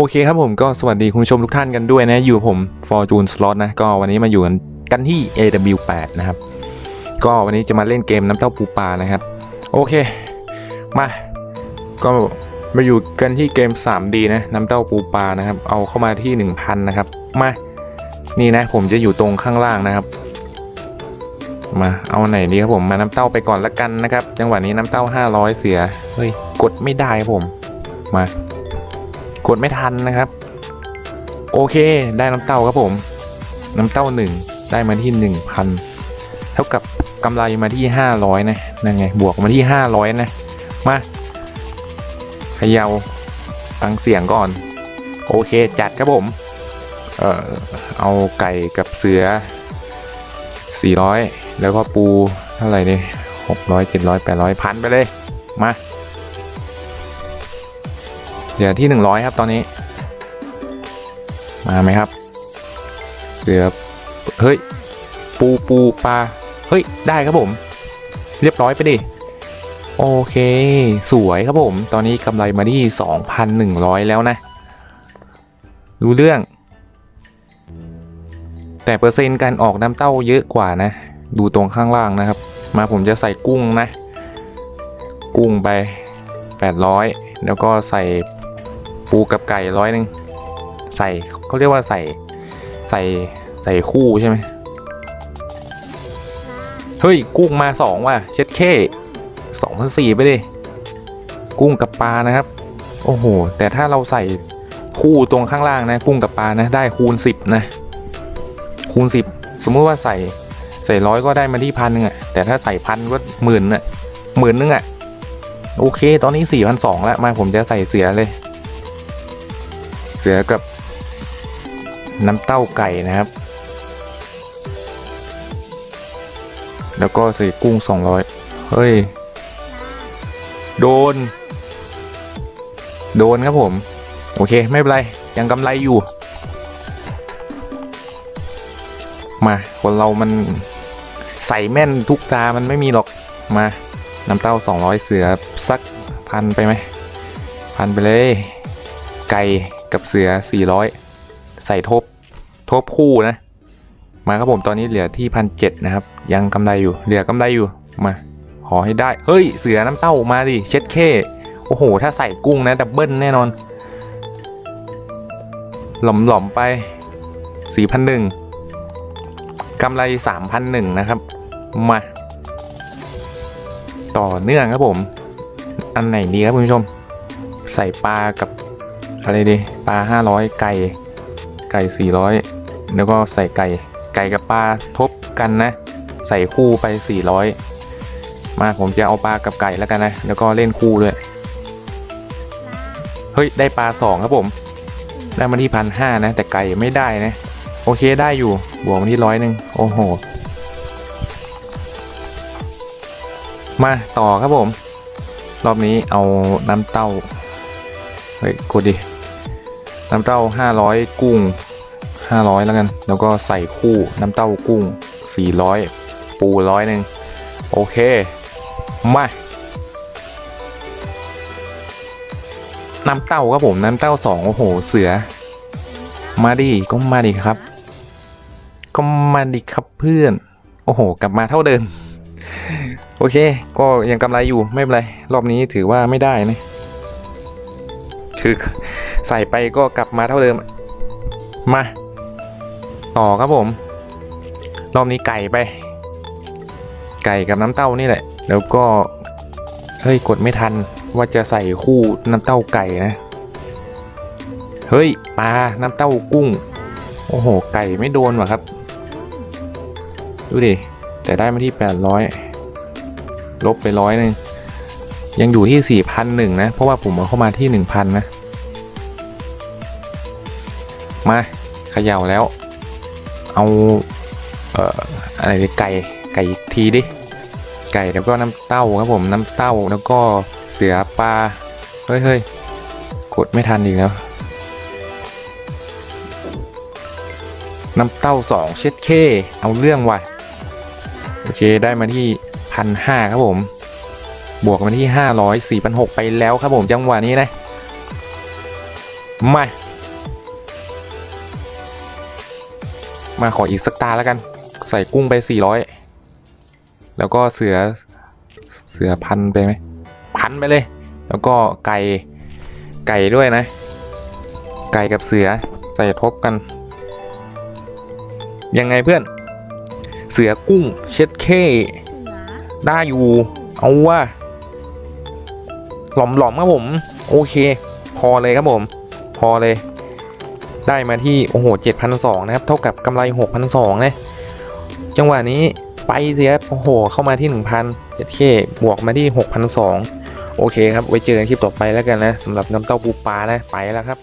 โอเคครับผมก็สวัสดีคุณผู้ชมทุกท่านกันด้วยนะ อยู่ผม Fortune Slot นะ ก็วันนี้มาอยู่กันกันที่ AW8 นะครับ ก็วันนี้จะมาเล่นเกมน้ำเต้าปูปลานะครับ โอเค มา ก็มาอยู่กันที่เกม 3D นะน้ำเต้าปูปลานะครับ เอาเข้ามาที่ 1,000 นะครับ มา นี่นะผมจะอยู่ตรงข้างล่างนะครับ มาเอาไหนดีครับผมมาน้ำเต้าไปก่อนละกันนะครับ จังหวะนี้น้ำเต้า 500 เสีย เฮ้ย กดไม่ได้ครับผม มา กดไม่ทันนะครับ โอเคได้น้ำเต้าครับผม น้ำเต้าหนึ่งได้มาที่หนึ่งพันเท่ากับกำไรมาที่ห้าร้อยนะนั่นไงบวกมาที่ห้าร้อยนะมาเขยาฟังเสียงก่อน โอเคจัดครับผม เอ่อเอาไก่กับเสือสี่ร้อยแล้วก็ปูเท่าไหร่นี่หกร้อยเจ็ดร้อยแปดร้อยพันไปเลย มา เหลือที่หนึ่งร้อยครับตอนนี้ มาไหมครับ เสือเฮ้ย ปูปูปลาเฮ้ย ได้ครับผม เรียบร้อยไปดิ โอเค สวยครับผม ตอนนี้กำไรมาที่ 2,100 แล้วนะ รู้เรื่อง แต่เปอร์เซ็นต์การออกน้ำเต้าเยอะกว่านะ ดูตรงข้างล่างนะครับ มาผมจะใส่กุ้งนะ กุ้งไป 800 แล้วก็ใส่ ปูกับไก่ร้อยหนึ่งใส่เขาเรียกว่าใส่ใส่ใส่คู่ใช่ไหมเฮ้ย กุ้งมาสองว่ะเช็ดเค้สองพันสี่ไปดิกุ้งกับปลานะครับ โอ้โห แต่ถ้าเราใส่คู่ตรงข้างล่างนะ กุ้งกับปลานะ ได้คูณสิบนะ คูณสิบสมมุติว่าใส่ใส่ร้อยก็ได้มาที่พันหนึ่งอะแต่ถ้าใส่พันก็หมื่นอะหมื่นนึงอะโอเค ตอนนี้สี่พันสองแล้วมาผมจะใส่เสือเลย เสือกับน้ำเต้าไก่นะครับ แล้วก็ใส่กุ้งสองร้อยเฮ้ย โดน โดนครับผม โอเค ไม่เป็นไร ยังกำไรอยู่ มาคนเรามันใส่แม่นทุกตามันไม่มีหรอก มาน้ำเต้าสองร้อยเสือสักพันไปไหมพันไปเลย ไก่ กับเสือ 400 ใส่ทบ ทบคู่นะ มาครับผมตอนนี้เหลือที่พันเนะครับ ยังกำไรอยู่ เหลือกำไรอยู่ มา ขอให้ได้ เฮ้ย เสือน้ำเต้ามาดิ เช็ดเข้โอ้โห ถ้าใส่กุ้งนะดับเบิลแน่นอน หล่อมหล่อมๆไป4,001กำไร3,001นะครับ มา ต่อเนื่องครับผม อันไหนดีครับคุณผู้ชม ใส่ปลากับ อะไรดีปลาห้าร้อยไก่ไก่สี่ร้อยแล้วก็ใส่ไก่ ไก่กับปลาทบกันนะ ใส่คู่ไปสี่ร้อยมาผมจะเอาปลากับไก่แล้วกันนะ แล้วก็เล่นคู่ด้วยเฮ้ยได้ปลาสองครับผม ได้มาที่พันห้านะ แต่ไก่ไม่ได้นะ โอเคได้อยู่บวกมาที่ร้อยหนึ่งโอ้โหมาต่อครับผม รอบนี้เอาน้ำเต้า เฮ้ยกดดิ น้ำเต้าห้าร้อยกุ้งห้าร้อยแล้วกัน แล้วก็ใส่คู่น้ำเต้ากุ้งสี่ร้อยปูร้อยหนึ่งโอเค มา น้ำเต้าครับผม น้ำเต้าสองโอ้โห เสือ มาดิก็มาดิครับ ก็มาดิครับเพื่อน โอ้โห กลับมาเท่าเดิม โอเค ก็ยังกำไรอยู่ไม่เป็นไร รอบนี้ถือว่าไม่ได้นะ คือใส่ไปก็กลับมาเท่าเดิม มา ต่อครับผม รอบนี้ไก่ไป ไก่กับน้ำเต้านี่แหละ แล้วก็ เฮ้ย กดไม่ทันว่าจะใส่คู่น้ำเต้าไก่นะ เฮ้ยปลาน้ำเต้ากุ้ง โอ้โห ไก่ไม่โดนว่ะครับ ดูดิ แต่ได้มาที่แปดร้อยลบไปร้อยหนึ่ง ยังอยู่ที่สี่พันหนึ่งนะ เพราะว่าผมเอาเข้ามาที่หนึ่งพันนะ มาเขย่าแล้ว เอาเอ่ออะไรไก่ไก่อีกทีดิ ไก่แล้วก็น้ำเต้าครับผมน้ำเต้าแล้วก็เสือปลาเฮ้ยเฮ้ยกดไม่ทันอีกแล้วน้ำเต้าสองเช็ดเค เอาเรื่องว่ะโอเคได้มาที่พันห้าครับผม บวกมาที่ 500 4,600 ไปแล้วครับผมจังหวะนี้นะ มา มาขออีกสักตาแล้วกัน ใส่กุ้งไป 400 แล้วก็เสือ เสือพันไปไหม พันไปเลย แล้วก็ไก่ ไก่ด้วยนะ ไก่กับเสือใส่ทบกัน ยังไงเพื่อน เสือกุ้ง เช็ดเข้ได้อยู่ เอาว่า หลอมหลอมๆครับผม โอเค พอเลยครับผม พอเลย ได้มาที่ โอ้โหเจ็ดพันสองนะครับ เท่ากับกำไรหกพันสองนะจังหวะนี้ไปเสียโอ้โห เข้ามาที่หนึ่งพันเจ็ดเคบวกมาที่หกพันสองโอเคครับ ไว้เจอกันคลิปต่อไปแล้วกันนะสำหรับน้ำเต้าปูปลานะ ไปแล้วครับ